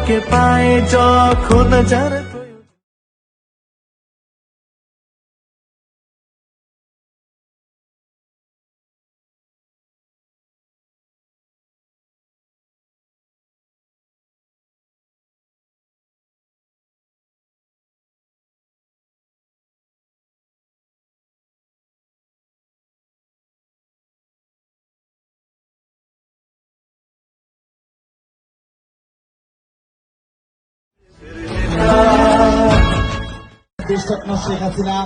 যাকে পায় যখন যার দেশরত্ন শেখ হাসিনা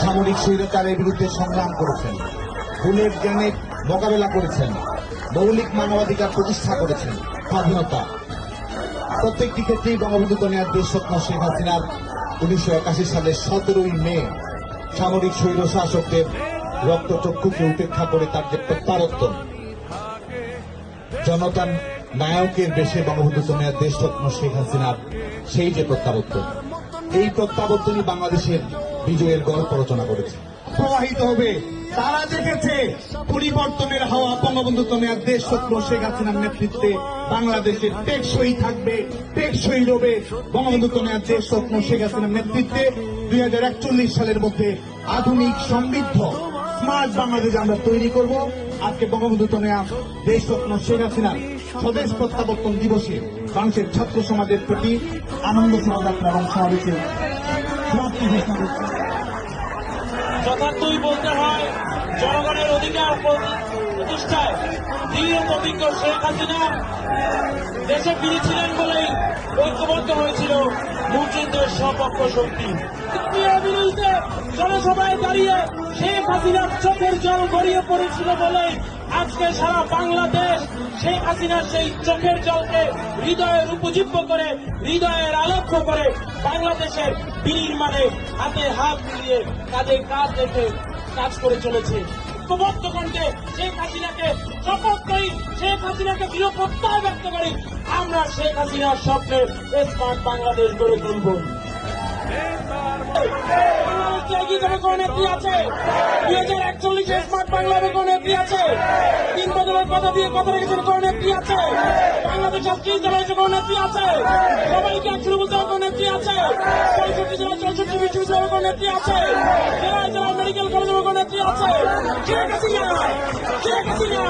সামরিক স্বৈরাচারের বিরুদ্ধে সংগ্রাম করেছেন। বুলেট গ্রেনেড মোকাবেলা করেছেন। মৌলিক মানবাধিকার প্রতিষ্ঠা করেছেন স্বাধীনতা। প্রত্যেকটি ক্ষেত্রেই বঙ্গবন্ধু কন্যার দেশরত্ন শেখ হাসিনার উনিশশো একাশি সালের সতেরোই মে সামরিক স্বৈর শাসকদের রক্তচক্ষুকে উপেক্ষা করে তার যে প্রত্যারত্ন জনতার নায়কের বেশে বঙ্গবন্ধু কন্যার দেশরত্ন শেখ হাসিনার সেই যে প্রত্যাবর্তন। এই প্রত্যাবর্তনই বাংলাদেশের বিজয়ের গল্প রচনা করেছে। প্রবাহিত হবে। তারা দেখেছে পরিবর্তনের হাওয়া বঙ্গবন্ধু কন্যার দেশ স্বপ্ন শেখ হাসিনার নেতৃত্বে বাংলাদেশের টেকসই থাকবে, টেকসই রবে। বঙ্গবন্ধু কন্যার দেশ স্বপ্ন শেখ হাসিনার নেতৃত্বে দুই হাজার একচল্লিশ সালের মধ্যে আধুনিক সমৃদ্ধ, স্মার্ট বাংলাদেশ আমরা তৈরি করব। আজকে বঙ্গবন্ধু দেশ দেশরত্ন শেখ হাসিনার স্বদেশ প্রত্যাবর্তন দিবসে বাংলাদেশের ছাত্র সমাজের প্রতি আনন্দ, শোভাযাত্রা এবং সমাবেশে যথার্থই বলতে হয়, জনগণের অধিকার প্রতি- প্রতিষ্ঠায় দৃঢ় প্রতিজ্ঞ শেখ হাসিনা। দেশে ফিরেছিলেন বলেই ঐক্যবদ্ধ হয়েছিল মুক্তিযুদ্ধের সপক্ষ শক্তি। বিরুদ্ধে জনসভায় দাঁড়িয়ে শেখ হাসিনার চোখের জল গড়িয়ে পড়েছিল বলেই আজকে সারা বাংলাদেশ শেখ হাসিনার সেই চোখের জলকে হৃদয়ের উপজীব্য করে, হৃদয়ের আলোক্য করে বাংলাদেশের বিনির্মাণে হাতে হাত মিলিয়ে কাঁধে কাঁধ রেখে কাজ করে চলেছে। ঐক্যবদ্ধ কণ্ঠে শেখ হাসিনাকে শপথ করি, শেখ হাসিনাকে দৃঢ় প্রত্যয় ব্যক্ত করি, আমরা শেখ হাসিনার স্বপ্নের স্মার্ট বাংলাদেশ গড়ে তুলব। এগিয়ে যাবে কোন নেত্রী আছে? দুই হাজার একচল্লিশে স্মার্ট বাংলাদেশে কোন নেত্রী আছে? তিন বছরের কথা দিয়ে কথা রেখেছেন কোন নেত্রী আছে? বাংলাদেশ আজকে চালাইছে কোন নেত্রী আছে? সবাইকে একসাথে বলতে হবে কোন নেত্রী আছে? চৌষট্টি জেলা চৌষট্টি বিশ্ববিদ্যালয়ে কোন নেত্রী আছে? জেলায় জেলায় মেডিকেল কলেজে কোন নেত্রী আছে? শেখ হাসিনা শেখ হাসিনা